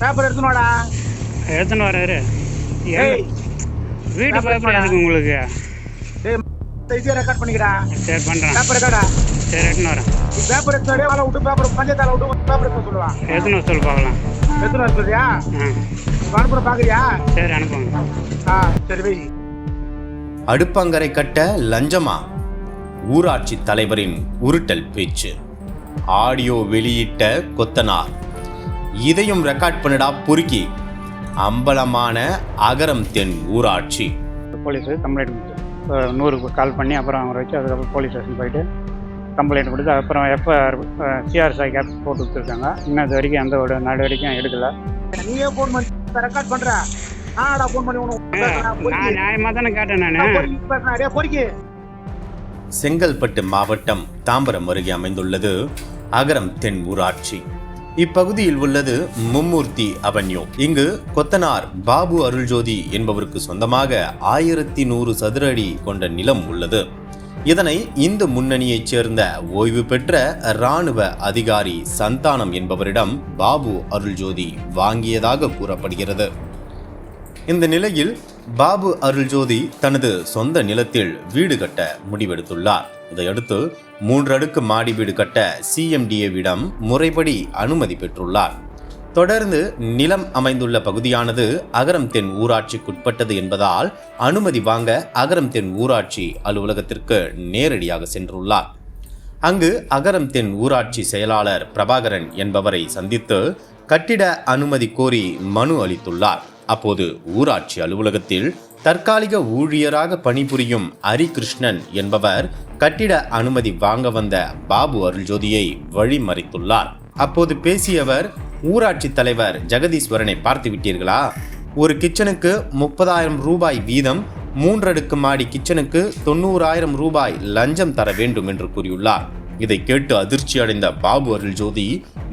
Paper எடுத்துனோடா எடுத்துன்னு வராரு. ஏய் வீட்டு பேப்பர் எதுக்கு உங்களுக்கு? டேய் இதையே ரெக்கார்ட் பண்ணிக்கிறா சரி பண்ணுறேன் பேப்பர் ரெக்கார்டா சரி எடுத்துன்னு வரேன். பேப்பர் எடுத்து வேலை விட்டு பேப்பர் பஞ்சாயத்தால விட்டு பேப்பர் எடுத்து சொல்லுவா. எடுத்துன்னு சொல்லி பார்க்கலாம். எடுத்துன்னு வர சொல்றியா? அனுப்புற பாக்குறியா? சரி அனுப்புங்க. ஆ சரி வை. அடுப்பங்கரை கட்ட லஞ்சமா? ஊராட்சி தலைவரின் உருட்டல் பேச்சு. ஆடியோ வெளியிட்ட கொத்தனார். இதையும் ரெக்கார்ட் பண்ணடா பொறுக்கி அம்பலமான அகரம் தென் ஊராட்சி. போலீஸு கம்ப்ளைண்ட் நூறுக்கு கால் பண்ணி அப்புறம் அவரை வச்சு அதுக்கப்புறம் போலீஸ் ஸ்டேஷன் போயிட்டு கம்ப்ளைண்ட் கொடுத்து அப்புறம் எப்போ சிஆர்எஸ்ஐ கேப் போட்டு கொடுத்துருக்காங்க. இன்னும் இது வரைக்கும் எந்த ஒரு நடவடிக்கையும் எடுக்கல. நீயே போன் பண்ணி ரெக்கார்ட் பண்ற. ஆடா போன் பண்ணி உனக்கு நியாயமாக தானே கேட்டேன் நான். பொறுக்கி. செங்கல்பட்டு மாவட்டம் தாம்பரம் அருகே அமைந்துள்ளது அகரம் தென் ஊராட்சி. இப்பகுதியில் உள்ளது மும்மூர்த்தி அவென்யூ. இங்கு கொத்தனார் பாபு அருள்ஜோதி என்பவருக்கு சொந்தமாக ஆயிரத்தி நூறு சதுர அடி கொண்ட நிலம் உள்ளது. இதனை இந்து முன்னணியைச் சேர்ந்த ஓய்வு பெற்ற இராணுவ அதிகாரி சந்தானம் என்பவரிடம் பாபு அருள்ஜோதி வாங்கியதாக கூறப்படுகிறது. இந்த நிலையில் பாபு அருள்ஜோதி தனது சொந்த நிலத்தில் வீடு கட்ட முடிவெடுத்துள்ளார். இதையடுத்து மூன்று அடுக்கு மாடி வீடு கட்ட சிஎம்டிஏவிடம் முறைப்படி அனுமதி பெற்றுள்ளார். தொடர்ந்து நிலம் அமைந்துள்ள பகுதியானது அகரம் தென் ஊராட்சிக்குட்பட்டது என்பதால் அனுமதி வாங்க அகரம் தென் ஊராட்சி அலுவலகத்திற்கு நேரடியாக சென்றுள்ளார். அங்கு அகரம் தென் ஊராட்சி செயலாளர் பிரபாகரன் என்பவரை சந்தித்து கட்டிட அனுமதி கோரி மனு அளித்துள்ளார். அப்போது ஊராட்சி அலுவலகத்தில் தற்காலிக ஊழியராக பணிபுரியும் ஹரிகிருஷ்ணன் என்பவர் கட்டிட அனுமதி வாங்க வந்த பாபு அருள்ஜோதியை வழிமறித்துள்ளார். அப்போது பேசியவர் ஊராட்சி தலைவர் ஜெகதீஸ்வரனை பார்த்து விட்டீர்களா? ஒரு கிச்சனுக்கு முப்பதாயிரம் ரூபாய் வீதம் மூன்றடுக்கு மாடி கிச்சனுக்கு தொண்ணூறாயிரம் ரூபாய் லஞ்சம் தர வேண்டும் என்று கூறியுள்ளார். இதை கேட்டு அதிர்ச்சி அடைந்த பாபு அருள்ஜோதி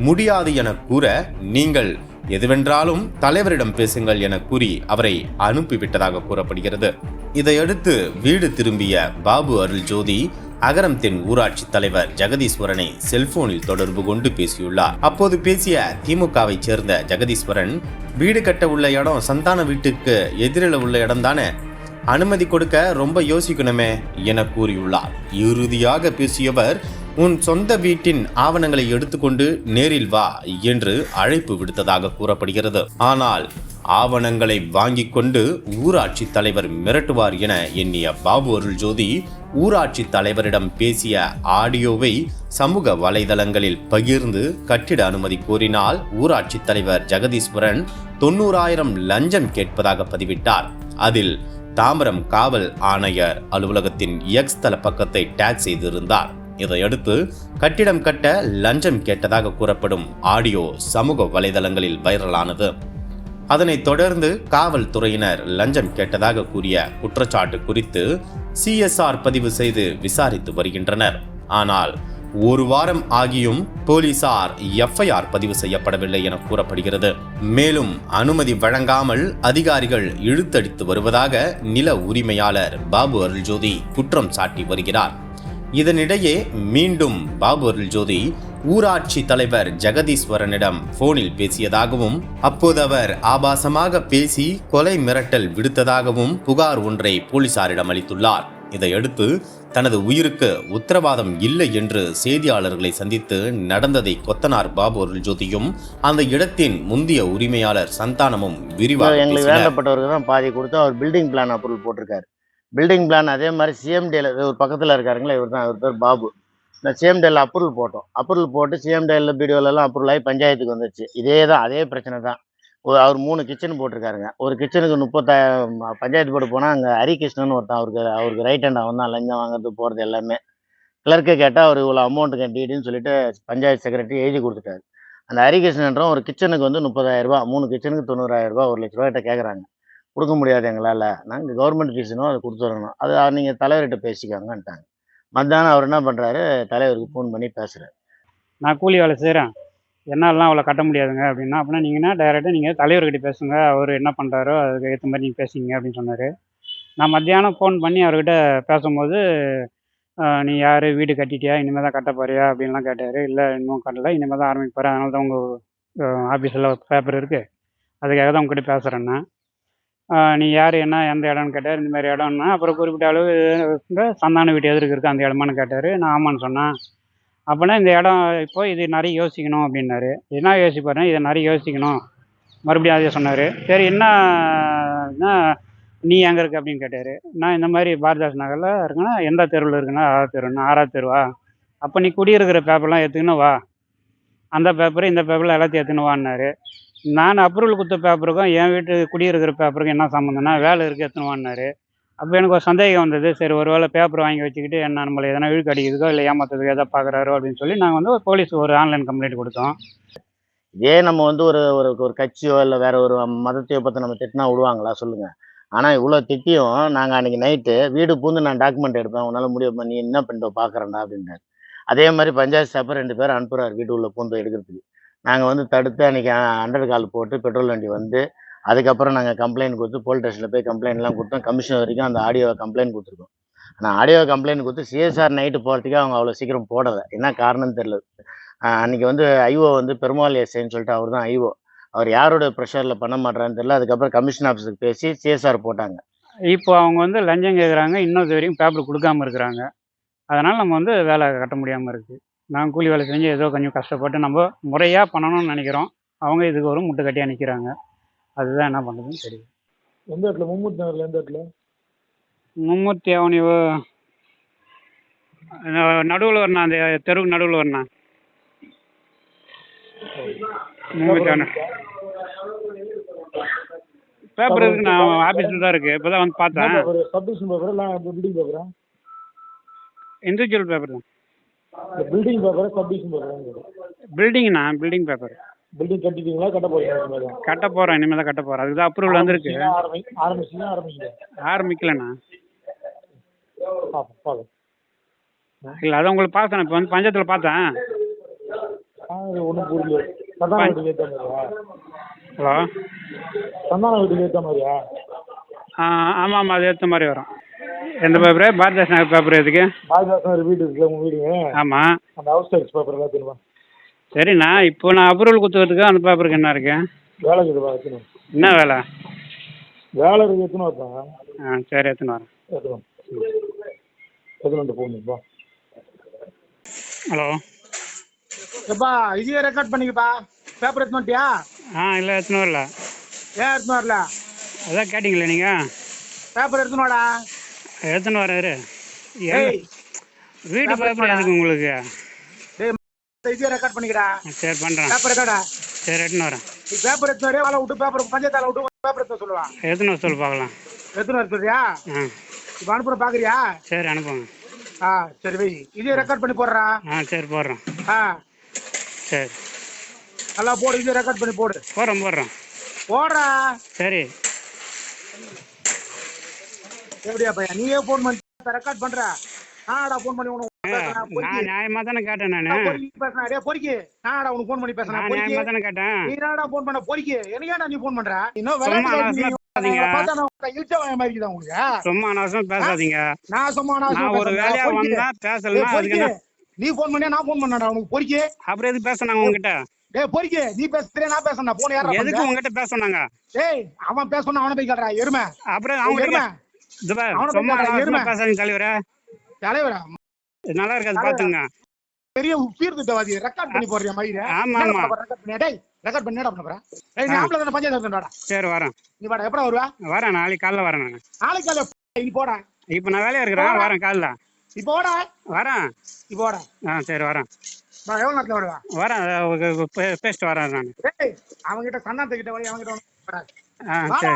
முடியாது என கூற நீங்கள் எதுவென்றாலும் தலைவரிடம் பேசுங்கள் என கூறி அவரை அனுப்பிவிட்டதாக கூறப்படுகிறது. இதையடுத்து வீடு திரும்பிய பாபு அருள்ஜோதி அகரம் தென் ஊராட்சி தலைவர் ஜெகதீஸ்வரனை செல்போனில் தொடர்பு கொண்டு பேசியுள்ளார். அப்போது பேசிய திமுகவை சேர்ந்த ஜெகதீஸ்வரன் வீடு கட்ட உள்ள இடம் சந்தான வீட்டுக்கு எதிரில் உள்ள இடம் தானே அனுமதி கொடுக்க ரொம்ப யோசிக்கணுமே என கூறியுள்ளார். இறுதியாக பேசியவர் உன் சொந்த வீட்டின் ஆவணங்களை எடுத்துக்கொண்டு நேரில் வா என்று அழைப்பு விடுத்ததாக கூறப்படுகிறது. ஆனால் ஆவணங்களை வாங்கிக் கொண்டு ஊராட்சி தலைவர் மிரட்டுவார் என எண்ணிய பாபு அருள் ஜோதி ஊராட்சி தலைவரிடம் பேசிய ஆடியோவை சமூக வலைதளங்களில் பகிர்ந்து கட்டிட அனுமதி கோரினால் ஊராட்சி தலைவர் ஜெகதீஸ்வரன் தொண்ணூறாயிரம் லஞ்சம் கேட்பதாக பதிவிட்டார். அதில் தாம்பரம் காவல் ஆணையர் அலுவலகத்தின் எக்ஸ் தள பக்கத்தை டேக் செய்திருந்தார். இதையடுத்து கட்டிடம் கட்ட லஞ்சம் கேட்டதாக கூறப்படும் ஆடியோ சமூக வலைதளங்களில் வைரலானது. அதனைத் தொடர்ந்து காவல்துறையினர் லஞ்சம் கேட்டதாக கூறிய குற்றச்சாட்டு குறித்து சிஎஸ்ஆர் பதிவு செய்து விசாரித்து வருகின்றனர். ஆனால் ஒரு வாரம் ஆகியும் போலீசார் எஃப்ஐஆர் பதிவு செய்யப்படவில்லை என கூறப்படுகிறது. மேலும் அனுமதி வழங்காமல் அதிகாரிகள் இழுத்தடித்து வருவதாக நில உரிமையாளர் பாபு அருள்ஜோதி குற்றம் சாட்டி வருகிறார். இதனிடையே மீண்டும் பாபு அருள்ஜோதி ஊராட்சி தலைவர் ஜெகதீஸ்வரனிடம் போனில் பேசியதாகவும் அப்போது அவர் ஆபாசமாக பேசி கொலை மிரட்டல் விடுத்ததாகவும் புகார் ஒன்றை போலீசாரிடம் அளித்துள்ளார் இதையடுத்து தனது உயிருக்கு உத்தரவாதம் இல்லை என்று செய்தியாளர்களை சந்தித்து நடந்ததை கொத்தனார் பாபு அருள்ஜோதியும் அந்த இடத்தின் முந்தைய உரிமையாளர் சந்தானமும் விரிவாக எங்களுக்கு. வேண்டப்பட்டவருக்கு தான் பாதி கொடுத்து அவர் பில்டிங் பிளான் அப்ரூவல் போட்டிருக்காரு பில்டிங் பிளான் அதே மாதிரி சிஎம்டியில் ஒரு பக்கத்தில் இருக்காருங்களா இவர் தான் இவர் பேர் பாபு. இந்த சிஎம்டியில் அப்ரூவல் போட்டோம். அப்ரூவல் போட்டு சிஎம்டியில் பிடிஓலெல்லாம் அப்ரூவல் ஆகி பஞ்சாயத்துக்கு வந்துச்சு இதே தான் அதே பிரச்சனை தான். ஒரு அவர் மூணு கிச்சன் போட்டிருக்காருங்க. ஒரு கிச்சனுக்கு முப்பத்தாயிரம் பஞ்சாயத்து போர்டு போனால் அங்கே ஹரிகிருஷ்ணன் ஒருத்தன் அவருக்கு அவருக்கு ரைட் ஹேண்ட் அவன் தான் லஞ்சம் வாங்குறது போகிறது எல்லாமே. கிளர்க்கு கேட்டால் அவர் இவ்வளோ அமௌண்ட் கட்டிடுன்னு சொல்லிட்டு பஞ்சாயத்து செக்ரட்டரி எழுதி கொடுத்துட்டாரு. அந்த ஹரிகிருஷ்ணன்றவன் ஒரு கிச்சனுக்கு வந்து முப்பதாயிரம் மூணு கிச்சனுக்கு தொண்ணூறாயிரரூபா ஒரு லட்ச ரூபாய்கிட்ட கேட்குறாங்க கொடுக்க முடியாது எங்களால். நாங்கள் கவர்மெண்ட் ஃபீஸுனோ அதை கொடுத்துடணும் அது நீங்கள் தலைவர்கிட்ட பேசிக்கோங்கன்ட்டாங்க. மத்தியானம் அவர் என்ன பண்ணுறாரு தலைவருக்கு ஃபோன் பண்ணி பேசுகிறார் நான் கூலி வேலை செய்கிறேன் என்னாலலாம் அவ்வளோ கட்ட முடியாதுங்க அப்படின்னா அப்படின்னா நீங்கன்னா டைரெக்டாக நீங்கள் தலைவர்கிட்ட பேசுங்க. அவர் என்ன பண்ணுறாரோ அதுக்கு ஏற்ற மாதிரி நீங்கள் பேசிங்க அப்படின்னு சொன்னார். நான் மத்தியானம் ஃபோன் பண்ணி அவர்கிட்ட பேசும்போது நீ யார்? வீடு கட்டிட்டியா? இனிமேல் தான் கட்ட போறியா? அப்படின்லாம் கேட்டார். இல்லை இன்னும் கட்டலை. இனிமேல் தான் ஆரம்பிக்க போகிறேன் அதனால தான் உங்கள் ஆஃபீஸில் பேப்பர் இருக்குது அதுக்காக தான் உங்ககிட்ட பேசுகிறேன்னா நீ யார் என்ன எந்த இடம்னு கேட்டார் இந்த மாதிரி இடம்னா அப்புறம் குறிப்பிட்ட அளவு இந்த சந்தான வீட்டு எதிர்க்கு இருக்கு அந்த இடமான்னு கேட்டார். நான் ஆமான்னு சொன்னேன். அப்போனா இந்த இடம் இப்போ இது நிறைய யோசிக்கணும் அப்படின்னாரு. என்ன யோசிப்பாருன்னா இதை நிறைய யோசிக்கணும். மறுபடியும் அதே சொன்னார். சரி என்ன நீ எங்கே இருக்க அப்படின்னு கேட்டார். நான் இந்த மாதிரி பாரதாஸ் நகரில் இருக்கேன்னா எந்த தெருவில் இருக்குன்னா ஆறாவது தெருன்னா ஆறாவது தெருவா? அப்போ நீ குடியிருக்கிற பேப்பர்லாம் எடுத்துக்கின்னு வா. அந்த பேப்பர் இந்த பேப்பரில் எல்லாத்தையும் எடுத்துன்னு வான்னாரு. நான் அப்ரூவல் கொடுத்த பேப்பருக்கும் என் வீட்டு குடியிருக்கிற பேப்பருக்கும் என்ன சம்மந்தம்னா வேலை இருக்குது எத்தனைவான்னாரு அப்போ எனக்கு ஒரு சந்தேகம் வந்தது. சரி ஒரு வேளை பேப்பர் வாங்கி வச்சுக்கிட்டு என்ன நம்மளை எதனா இழுக்கு அடிக்குதுக்கோ இல்லை ஏமாத்துறதுக்கு எதாவது பார்க்குறாரோ அப்படின்னு சொல்லி நாங்கள் வந்து போலீஸ் ஒரு ஆன்லைன் கம்ப்ளைண்ட் கொடுத்தோம். இதே நம்ம வந்து ஒரு ஒரு ஒரு கட்சியோ இல்லை வேற ஒரு மதத்தையோ பற்றி நம்ம திட்டினா விடுவாங்களா? சொல்லுங்கள் ஆனால் இவ்வளோ திட்டியும் நாங்கள் அன்னைக்கு நைட்டு வீடு பூந்து நான் டாக்குமெண்ட் எடுப்பேன். உன்னால் முடியுமா? நீ என்ன பண்ணிட்டு பார்க்குறேன்டா அப்படின்னாரு. அதே மாதிரி பஞ்சாயத்து ஸ்டாஃபர் ரெண்டு பேரும் அனுப்புகிறார் வீடு உள்ள பூந்து எடுக்கிறதுக்கு. நாங்கள் வந்து தடுத்து அன்றைக்கி அண்டர் கால் போட்டு பெட்ரோல் வண்டி வந்து அதுக்கப்புறம் நாங்கள் கம்ப்ளைண்ட் கொடுத்து போலீஸ் ஸ்டேஷனில் போய் கம்ப்ளைண்ட்லாம் கொடுத்தோம். கமிஷன் வரைக்கும் அந்த ஆடியோவை கம்ப்ளைண்ட் கொடுத்துருக்கோம். ஆனால் ஆடியோ கம்ப்ளைண்ட் கொடுத்து சிஎஸ்ஆர் நைட்டு போகிறதுக்கே அவங்க அவ்வளோ சீக்கிரம் போடலை. என்ன காரணம்னு தெரியல. அன்றைக்கி அன்னைக்கு வந்து ஐஓ வந்து பெருமாள் எஸ்ஐன்னு சொல்லிட்டு அவர் தான் ஐஓ. அவர் யாரோட ப்ரெஷரில் பண்ண மாட்டாரான்னு தெரியல. அதுக்கப்புறம் கமிஷன் ஆஃபீஸுக்கு பேசி சிஎஸ்ஆர் போட்டாங்க. இப்போ அவங்க வந்து லஞ்சம் கேட்குறாங்க இன்னும் இது வரைக்கும் பேப்பர் கொடுக்காம இருக்கிறாங்க. அதனால் நம்ம வந்து வேலை கட்ட முடியாமல் இருக்குது நான் கூலி வேலை செஞ்சு ஏதோ கொஞ்சம் கஷ்டப்பட்டு நம்ம முறையாக பண்ணணும்னு நினைக்கிறோம். அவங்க இதுக்கு ஒரு முட்டு கட்டியாக நிற்கிறாங்க அதுதான் என்ன பண்ணுறதுன்னு தெரியும் எந்த இடத்துல? மும்மூர்த்தி நகர்ல எந்த இடத்துல? மும்மூர்த்தி அவனி நடுவில் வரணும் அந்த தெருவுக்கு நடுவில் வரணும். மும்மூர்த்தி அவனி பேப்பர் இருக்கு நான் ஆஃபீஸில் தான் இருக்குது இப்போ தான் வந்து பார்த்தேன். சப்டிஷன் பேப்பர் இல்லை பில்டிங் பேப்பரா இண்டிவிஜுவல் பேப்பர் தான். பில்டிங் பேப்பரா சப்டிஷன் பேப்பரா பில்டிங்ண்ணா பில்டிங் பேப்பர் பில்டிங் கட்டிட்டீங்களா கட்ட போறீங்க இனிமேல்? தான் கட்ட போகிறோம் இனிமேல் தான் கட்ட போகிறோம் அதுக்கு தான் அப்ரூவல் வந்திருக்கு. ஆரம்பி ஆரம்பிச்சிங்க ஆரம்பிங்க ஆரம்பிக்கலண்ணா. பார்ப்போம் இல்லை அதான் உங்களுக்கு பார்த்தேன் இப்போ வந்து பஞ்சாயத்தில் பார்த்தேன். ஒன்றும் புரியல. சந்தான வீட்டுக்கு ஏற்ற மாதிரியா? ஹலோ? சந்தான வீட்டுக்கு ஏற்ற மாதிரியா? ஆ ஆமாம் ஆமாம் அது ஏற்ற மாதிரி வரும். எந்த பேப்பரு பாரதாஸ் நகர் பேப்பர் எதுக்கு? பாஜக நகர் வீடு இருக்குல்ல உங்கள் வீடுங்க ஆமாம் அந்த ஹவுஸ் டேக்ஸ் பேப்பர் எல்லாத்தையும் சரிண்ணா இப்போ நான் அப்ரூவல் கொடுத்ததுக்கு அந்த பேப்பருக்கு என்ன இருக்கு? வேலை இருக்குது எத்தணும் என்ன வேலை? வேலை இருக்கு எத்தனை வருதாங்க ஆ சரி எடுத்துன்னு வரேன் எத்தணும் எத்தனை போகணும்ப்பா ஹலோ. எப்பா இதையே ரெக்கார்ட் பண்ணிக்கப்பா. பேப்பர் எடுத்து வந்துட்டியா? ஆ இல்லை எடுத்துன்னு வரல? ஏன் எடுத்துன்னு வரல? அதான் கேட்டிங்களே நீங்கள் பேப்பர் எடுத்துன்னு வாடா. எடுத்துன்னு வராரு ஏய் வீட்டு பேப்பர் எதுக்கு உங்களுக்கு? இதையே ரெக்கார்ட் பண்ணிக்கடா. சரி பண்ணுறேன் பேப்பர் எடுக்கடா. சரி எடுத்துன்னு வரேன். நீ பேப்பர் எடுத்து வரே விட்டு பேப்பர் பஞ்சாயத்தால விட்டு பேப்பர் எடுத்து சொல்லுவான். எடுத்துன்னு வர சொல்லி பார்க்கலாம். எடுத்துன்னு வர சொல்றியா? இப்போ அனுப்புற பாக்குறியா? சரி அனுப்புங்க. ஆ சரி வை. இதே ரெக்கார்ட் பண்ணி போடுறா. ஆ சரி போடுறோம் ஆ. சரி. நல்லா போடு இதே ரெக்கார்ட் பண்ணி போடு. போடுறோம் போடுறோம் போடுறா. சரி. எப்படியா பையன்? நீயே ஃபோன் பண்ணி ரெக்கார்ட் பண்ற. நாடா ஃபோன் பண்ணி உனக்கு. நியாயமாக தானே கேட்டேன் நான். பேசுறேன். டேய், பொறுக்கி. நாடா உனக்கு ஃபோன் பண்ணி பேசுறேன். நியாயமாக தானே கேட்டேன். நீ ஃபோன் பண்ண? பொறுக்கி. எனக்கேடா நீ ஃபோன் பண்ற? இன்னும் சும்மா விளையாட்டு நீ- சும்மா அனாவசியம் பேசாதீங்க. நான் சும்மா நான் ஒரு வேலையா வந்தா பேசலாம் அதுக்கு நீ ஃபோன் பண்ணியா? நான் ஃபோன் பண்ணடா உனக்கு. பொறுக்கி. அப்புறம் எதுக்கு பேச நாங்க உங்ககிட்ட டேய் பொறுக்கி. நீ பேசுறே நான் பேசுறேன் போன் யாரா எதுக்கு உங்ககிட்ட பேச சொன்னாங்க டேய் அவன் பேசணும் அவனை போய் கேட்றா எருமை. அப்புறம் அவங்க தலைவரே. தலைவரா? நல்லா இருக்காது பாத்துங்க. பெரிய உப்பீர்த்திட்டவாதி ரெக்கார்ட் பண்ணி போடுறியா மயிர? ஆமா ஆமா ரெக்கார்ட் பண்ணி டேய் ரெக்கார்ட் பண்ணி என்னடா பண்ண போற? ஏய் நீ ஆம்பளை தானே பஞ்சாயத்து வரணும்டா சரி வரேன். நீ வாடா எப்படா வருவா? வரேன் நாளைக்கு காலைல வரேன் நான். நாளைக்கு நீ போடா. இப்போ நான் வேலையா இருக்கிறேன் வரேன் காலைல. இப்போ போடா. வரேன். நீ போடா. ஆ சரி வரேன். நான் எவ்வளவு நேரத்துல வருவா? வரேன் பேசிட்டு வரேன் நான். டேய் சன்னாத்த கிட்ட வந்து வாடா. ஆ வாடா. சரி.